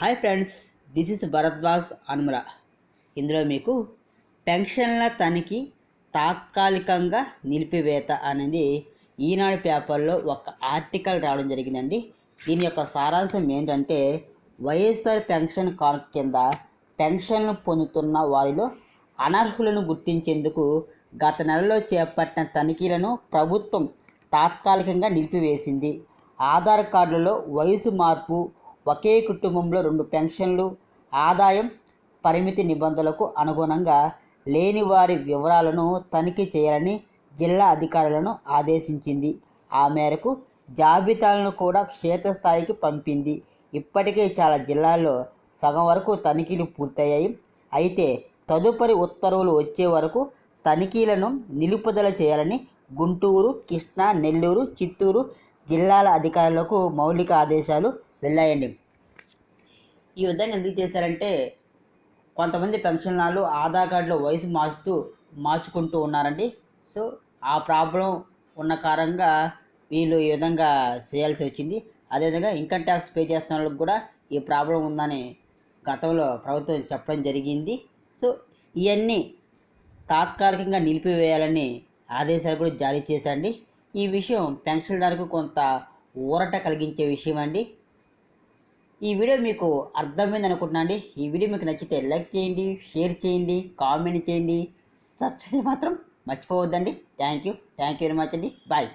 Hi friends this is Bharadwaj Anumala. ఇందులో మీకు పెన్షన్ల తనిఖీ తాత్కాలికంగా నిలిపివేత అనేది ఈనాడు పేపర్లో ఒక ఆర్టికల్ రావడం జరిగిందండి. దీని యొక్క సారాంశం ఏంటంటే వైఎస్ఆర్ పెన్షన్ కార్డు కింద పెన్షన్లు పొందుతున్న వారిలో అనర్హులను గుర్తించేందుకు గత నెలలో చేపట్టిన తనిఖీలను ప్రభుత్వం తాత్కాలికంగా నిలిపివేసింది. ఆధార్ కార్డులలో వయసు మార్పు ఒకే కుటుంబంలో రెండు పెన్షన్లు ఆదాయం పరిమితి నిబంధనలకు అనుగుణంగా లేని వారి వివరాలను తనిఖీ చేయాలని జిల్లా అధికారులను ఆదేశించింది. ఆ మేరకు జాబితాలను కూడా క్షేత్రస్థాయికి పంపింది. ఇప్పటికే చాలా జిల్లాల్లో సగం వరకు తనిఖీలు పూర్తయ్యాయి. అయితే తదుపరి ఉత్తర్వులు వచ్చే వరకు తనిఖీలను నిలుపుదల చేయాలని గుంటూరు కృష్ణా నెల్లూరు చిత్తూరు జిల్లాల అధికారులకు మౌలిక ఆదేశాలు వెళ్ళాయండి. ఈ విధంగా ఎందుకు చేశారంటే కొంతమంది పెన్షన్లు ఆధార్ కార్డులో వయసు మార్చుతూ మార్చుకుంటూ ఉన్నారండి. సో ఆ ప్రాబ్లం ఉన్న కారణంగా వీళ్ళు ఈ విధంగా చేయాల్సి వచ్చింది. అదేవిధంగా ఇన్కమ్ ట్యాక్స్ పే చేస్తున్న వాళ్ళకి కూడా ఈ ప్రాబ్లం ఉందని గతంలో ప్రభుత్వం చెప్పడం జరిగింది. సో ఇవన్నీ తాత్కాలికంగా నిలిపివేయాలని ఆదేశాలు కూడా జారీ చేశారండి. ఈ విషయం పెన్షన్దారుకు కొంత ఊరట కలిగించే విషయం అండి ఈ వీడియో మీకు అర్థమైంది అనుకుంటున్నా అండి. ఈ వీడియో మీకు నచ్చితే లైక్ చేయండి షేర్ చేయండి కామెంట్ చేయండి. సబ్స్క్రైబ్ మాత్రం మర్చిపోవద్దండి. Thank you thank you very much అండి. బాయ్